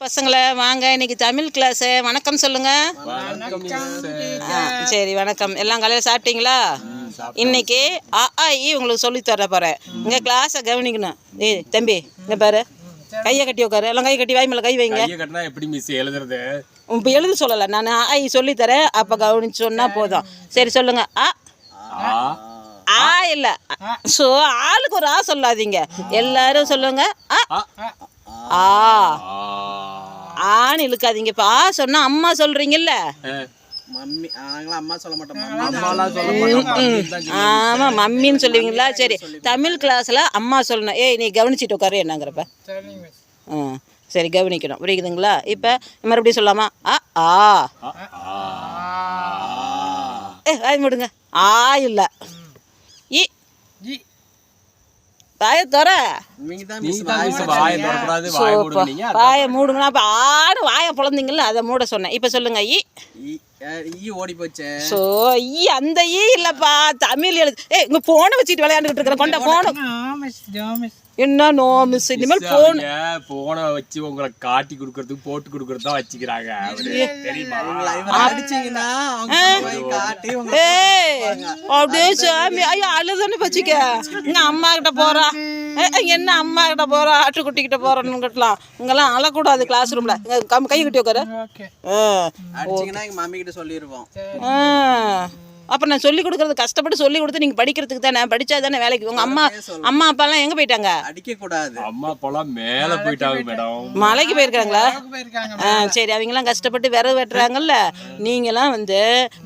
பசங்களே வாங்க இன்னைக்கு தமிழ் கிளாஸு வணக்கம் சொல்லுங்க. ஆ, சரி வணக்கம். எல்லாம் காலையில் சாப்பிட்டீங்களா? இன்னைக்கு அ ஆ இ உங்களுக்கு சொல்லித் தர போகிறேன் இங்கே கிளாஸை கவனிக்கணும். ஏய் தம்பி இங்கே பாரு. கையை கட்டி உட்காரு. எல்லாம் கை கட்டி வாய் மேலே கை வைங்க. கையை கட்டினா எப்படி மிஸ் எழுதுறது? இப்போ எழுத சொல்லலை. நான் அ ஆ, இ சொல்லித்தரேன் அப்போ கவனிச்சு சொன்னால் போதும். சரி சொல்லுங்க. அ ஆ. ஆ இல்லை. ஸோ ஆளுக்கு ஒரு ஆ சொல்லாதீங்க. எல்லாரும் சொல்லுங்க. ஆ. ஆ. ஆ. ஆன்னு இழுக்காதீங்க. இப்போ ஆ சொன்னா அம்மா சொல்றீங்கல்ல? மம்மி நாங்களாம் அம்மா சொல்ல மாட்டோம். மம்மி அம்மாலாம் சொல்ல மாட்டோம் மம்மின்னு சொல்லுவீங்களா? சரி. தமிழ் கிளாஸ்ல அம்மா சொல்லணும். ஏய் நீ கவனிச்சிட்டு உட்காரு என்னங்கிறப்ப. ஆ. சரி கவனிக்கணும். புரியுதுங்களா? இப்போ மறுபடியும் சொல்லாமா? ஆ. ஆ. ஆ, ஆ. ஏ வாய் மூடுங்க. ஆ இல்லை. இ. வாய தர வாயை மூடுங்கண்ணா. அப்போ ஆடு வாயை பிளந்தீங்கல்ல அதை மூட சொன்னேன். இப்போ சொல்லுங்க இ ஈ ஓடி போச்சே. ஸோ ஈ அந்த ஈ இல்லைப்பா. தமிழ் எழுது ஏ இங்கே ஃபோனை வச்சுட்டு விளையாண்டுக்கிட்டு இருக்கிற கொண்ட ஃபோனு என்ன நோ மிஸ் இனிமேல் ஃபோன் போனை வச்சு உங்களை காட்டி கொடுக்கறதுக்கு போட்டு கொடுக்கறது தான் வச்சுக்கிறாங்க அப்படியே சாமி ஐயோ அழுதுன்னு வச்சுக்க. இங்க அம்மா கிட்ட போறா? என்ன அம்மா கிட்ட போறா? ஆட்டுக்குட்டி கிட்ட போறோன்னு கட்டலாம். இங்கெல்லாம் அழக்கூடாது கிளாஸ் ரூம்ல கை கட்டி உட்காரு. ஆ. அடிச்சீங்கன்னா எங்க மம்மி கிட்ட சொல்லிடுவோம் அப்ப நான் சொல்லி கொடுக்கறது கஷ்டப்பட்டு சொல்லி கொடுத்து நீங்க படிக்கிறதுக்கு தானே படிச்சா தானே வேலைக்கு. உங்க அம்மா அம்மா அப்பா எல்லாம் எங்க போயிட்டாங்க? அடிக்க கூடாது அம்மா அப்பெல்லாம் மேல போயிட்டாங்க மேடம். மலைக்கு போயிருக்காங்களா? ஆ சரி அவங்கெல்லாம் கஷ்டப்பட்டு விறகு வெட்டுறாங்கல்ல. நீங்களாம் வந்து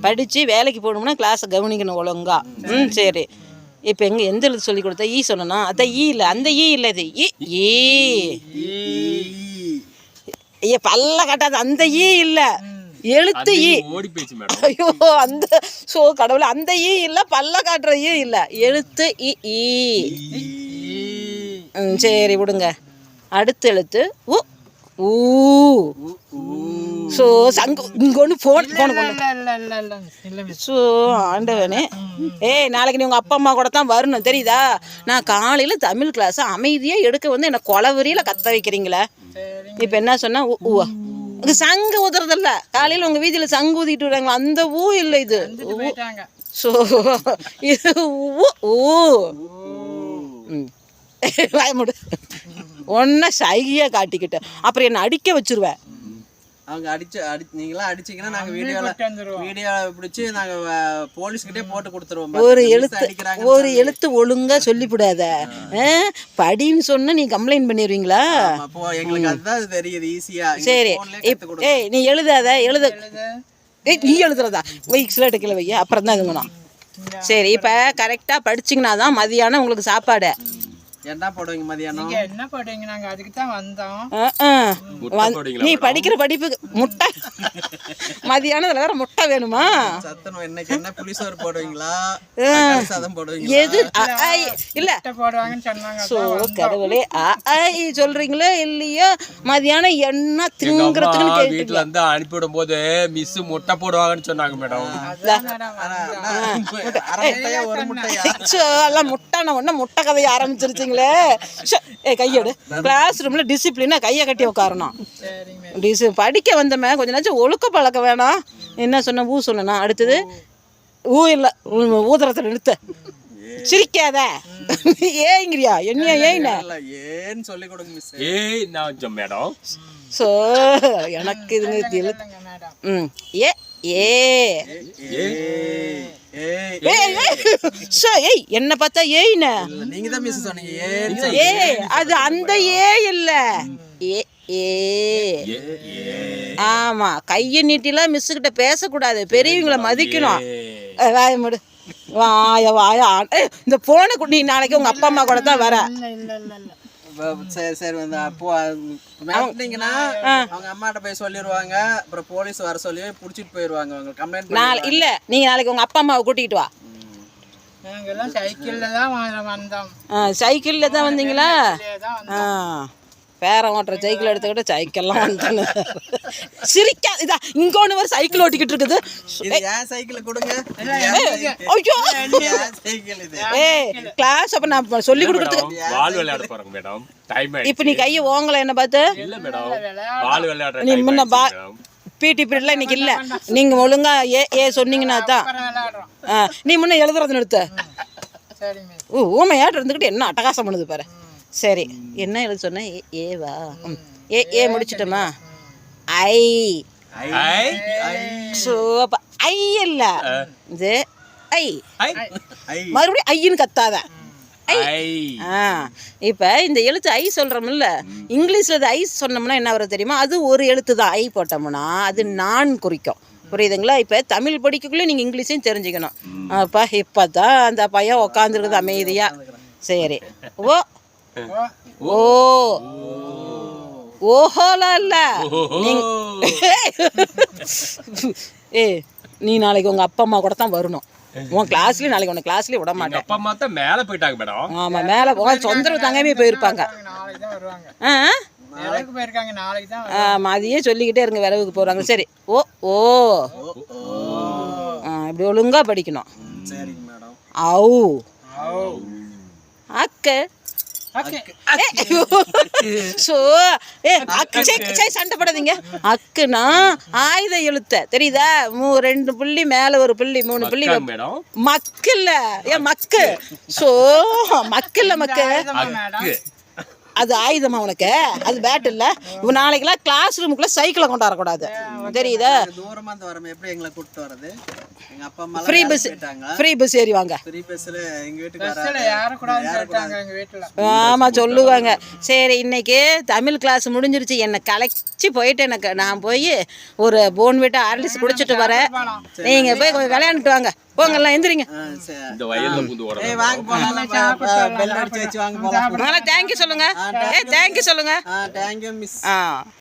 படித்து வேலைக்கு போகணும்னா கிளாஸை கவனிக்கணும் ஒழுங்கா. ம் சரி. இப்போ எங்கே எந்த எழுத்து சொல்லி கொடுத்தா ஈ சொன்னனா அதான் ஈ இல்லை அந்த ஈ இல்லை இது. ஈ. ஈ. ஐயா பல்ல காட்டாது அந்த ஈ இல்லை. எழுத்து ஈ. ஓடி போயிடுச்சு மேடம். ஐயோ அந்த சோ கடவுளே அந்த ஈ இல்லை பல்ல காட்டுற ஈ இல்லை. எழுத்து இ ஈ. ம் சரி விடுங்க. அடுத்த எழுத்து உ ஊ. ஸோ சங்கு இங்கே ஒன்று ஃபோன் ஃபோன் கொண்டு ஸோ ஆண்டவனே. ஏய் நாளைக்கு நீ உங்கள் அப்பா அம்மா கூட தான் வரணும் தெரியுதா? நான் காலையில் தமிழ் கிளாஸ் அமைதியாக எடுக்க வந்து என்னை கொலவரியில் கத்த வைக்கிறீங்களே? இப்போ என்ன சொன்னா? ஊ ஊவா இது சங்கு ஊதுறதில்ல. காலையில் உங்கள் வீதியில் சங்கு ஊதிட்டு விடுறாங்களா அந்த ஊ இல்லை இது. ஸோ இது ஊ. ஊ. ம். வாய மூடு. ஒன்றை சைகையாக காட்டிக்கிட்டேன். அப்புறம் என்னை அடிக்க வச்சிருவேன். அவங்க அடிச்சு அடி நீங்களாம் அடிச்சீங்கன்னா நாங்க வீடியோல வீடியோ பிடிச்சி நாங்க போலீஸ்கிட்டே போட்டு கொடுத்துருவோம். ஒரு எழுத்து அடிக்கிறாங்க ஒரு எழுத்து ஒழுங்கா சொல்லிவிடாத? படின்னு சொன்னா நீ கம்ப்ளைண்ட் பண்ணிடுவீங்களா? அப்போ எங்களுக்கு அதுதான் தெரியுது ஈஸியா சரி. ஏய் நீ எழுதாத எழுத. ஏய் நீ எழுதுறதா? வெயிக்ஸில் எடுக்கல வைய. அப்புறம் தான் இதுங்கணும் சரி இப்போ கரெக்டாக படிச்சிங்கன்னா தான் மதியானம் உங்களுக்கு சாப்பாடு. என்ன போடுவீங்க மதியானம்? என்ன போட்டீங்க நாங்க அதுக்கு தான் வந்தோம். நீ படிக்கிற படிப்புக்கு முட்டை. மதியானத்தில் வேற முட்டை வேணுமா? சத்தனம் என்னைக்கு என்ன புளிசோறு போடுவீங்களா? சாதம் போடுவீங்களா? எது? இல்ல முட்டை போடுவாங்கன்னு சொன்னாங்க சோ கடவுளே சொல்றீங்களோ இல்லையோ? மதியானம் என்ன திங்குறதுக்குன்னு வீட்டுல இருந்து அனுப்பிவிடும் போது மிஸ் முட்டை போடுவாங்கன்னு சொன்னாங்க மேடம். சோ, எல்லாம் முட்டான ஒண்ணு முட்டை கதையை ஆரம்பிச்சிருச்சிங்களே. ச்சே, ஏ கையெடு. கிளாஸ் ரூம்ல டிசிப்ளினா கையை கட்டி உட்காரணும். படிக்க வந்தமே கொஞ்ச நேரம் ஒழுக்க பழக்க வேணாம் என்ன சொன்ன ஊ சொன்னா அடுத்தது ஊ இல்லை ஊதுறத்தை நிறுத்த. சிரிக்காத. ஏங்கிறியா? என்ன இல்ல ஏன்னு சொல்லி கொடுங்க மிஸ் ஏய் நான் சொ- மேடம். ஸோ எனக்கு இதுங்க தெரியல மேடம். ம் ஏ ஏ. ஏய் ஏய். ஏய் என்ன பார்த்தா ஏய்ன? நீங்க தான் மிஸ் சொன்னீங்க ஏ அது அந்த ஏ இல்ல. ஏ ஏ. ஏ ஏ. ஆமா கையை நீட்டிலாம் மிஸ் கிட்ட பேசக்கூடாது. பெரியவங்கள மதிக்கணும். வாய மூடு. வாய வாய இந்த போனை நீ நாளைக்கு உங்க அப்பா அம்மா கூட தான் வர. இல்ல இல்ல இல்ல இல்ல. வ- சரி சரி வந்து அப்போ மிரட்டினீங்கன்னா அவங்க அம்மாட்ட போய் சொல்லிடுவாங்க அப்புறம் போலீஸ் வர சொல்லி புடிச்சிட்டு போயிடுவாங்க அவங்க. கம்ப்ளைண்ட் நாளை இல்ல நீங்க நாளைக்கு உங்க அப்பா அம்மாவை கூட்டிகிட்டு வா. நாங்க எல்லாம் சைக்கிள்ல தான் வந்தோம். ஆ, சைக்கிள்ல தான் வந்தீங்களா. ஆ. பேரன் ஓட்டுற சைக்கிள் எடுத்துக்கிட்டு சைக்கிள்லாம் வந்துன்னு சிரிக்கா இதா இங்க ஒன்று ஒரு சைக்கிள் ஓட்டிக்கிட்டு இருக்குது. சைக்கிள் கொடுங்க? ஐயோ. ஏய் கிளாஸ் அப்ப நான் சொல்லி கொடுக்குறதுக்கு பால் விளையாட போறோங்க மேடம் டைம் இப்போ நீ கையை ஓங்கல என்ன பார்த்து? இல்ல மேடம் பால் விளையாடுற நீ முன்ன பா. பிடி பீரியட்லாம் இன்னைக்கு இல்லை. நீங்கள் ஒழுங்கா ஏ ஏ சொன்னீங்கன்னா தான். நீ முன்ன எழுதுறது நிறுத்த. ஊமையாட்டு இருந்துக்கிட்டு என்ன அட்டகாசம் பண்ணுது பாரு. சரி என்ன எழுத சொன்ன? ஏ ஏவா. ஏ ஏ முடிச்சிட்டோமா? ஐ. அப்போ ஐ. இல்ல. இது ஐ. ஐ, ஐ. மறுபடியும் ஐன்னு கத்தாத. ஐ. ஆ. இப்போ இந்த எழுத்து ஐ சொல்கிறோம்ல இங்கிலீஷில் இது ஐ சொன்னோம்னா என்ன வரும் தெரியுமா? அது ஒரு எழுத்து தான். ஐ போட்டோம்னா அது நான் குறிக்கும். புரியுதுங்களா? இப்போ தமிழ் படிக்கக்குள்ளே நீங்கள் இங்கிலீஷையும் தெரிஞ்சுக்கணும். அப்பா இப்போ தான் அந்த பையன் உக்காந்துருக்குது அமைதியாக சரி. ஓ ஓ ஓஹோலாம் இல்லை ஏ நீ நாளைக்கு உங்கள் அப்பா அம்மா கூட தான் வரணும் உன் கிளாஸ்லேயும் நாளைக்கு உன்னை கிளாஸ்லேயே விட மாட்டேன் அப்பா அம்மா தான் மேல போயிட்டாங்க மேடம் ஆமாம் மேலே உன் சொந்தரவு தங்கமே போயிருப்பாங்க நாளைக்கு தான் வருவாங்க ஆ ஆமாம் அதையே சொல்லிக்கிட்டே இருங்க விரவுக்கு போகிறாங்க சரி ஓ ஓ ஆ, இப்படி ஒழுங்கா படிக்கணும் சரிங்க மேடம் அவு அக்கு ஸோ ஏ அக்கு சே சே சண்டை போடாதீங்க அக்குனா ஆயுத எழுத்த. தெரியுதா? மூ ரெண்டு புள்ளி மேலே ஒரு புள்ளி மூணு புள்ளி மக்கு இல்ல ஏன் மக்கு. ஸோ மக்கு. இல்ல மக்கு. அது ஆயுதமா உனக்கு? அது பேட் இல்ல. இப்போ நாளைக்கெல்லாம் கிளாஸ் ரூமுக்குள்ள சைக்கிளை கொண்டு வரக்கூடாது. தெரியுதா? நாங்க தூரமா இருந்து வரோம் எப்படி எங்களை கூட்டிட்டு வர்றது? எங்க அப்பா அம்மா ஃப்ரீ பஸ் ஃப்ரீ பஸ் ஏறி வாங்க. ஃப்ரீ பஸ்ல எங்க வீட்டுக்கு பஸ்ஸில் எங்கள் வீட்டில். ஆமாம் சொல்லுவாங்க. சரி இன்னைக்கு தமிழ் கிளாஸ் முடிஞ்சிருச்சு. என்னை கலைச்சி போயிட்டு எனக்கு நான் போய் ஒரு போன் விட்டு ஆர்லிஸ் குடிச்சிட்டு வரேன். நீங்கள் போய் கொஞ்சம் விளையாண்டுட்டு வாங்க. போங்க எல்லாம் எந்திரிங்க. இந்த வயல்ல புந்து ஏய் ஓடுறோம் வாங்க போலாம் பெல் அடிச்சு வச்சு வாங்க போலாம் நல்லா தேங்க்யூ சொல்லுங்க. ஏ தேங்க்யூ சொல்லுங்க. ஆ தேங்க்யூ மிஸ் ஆ.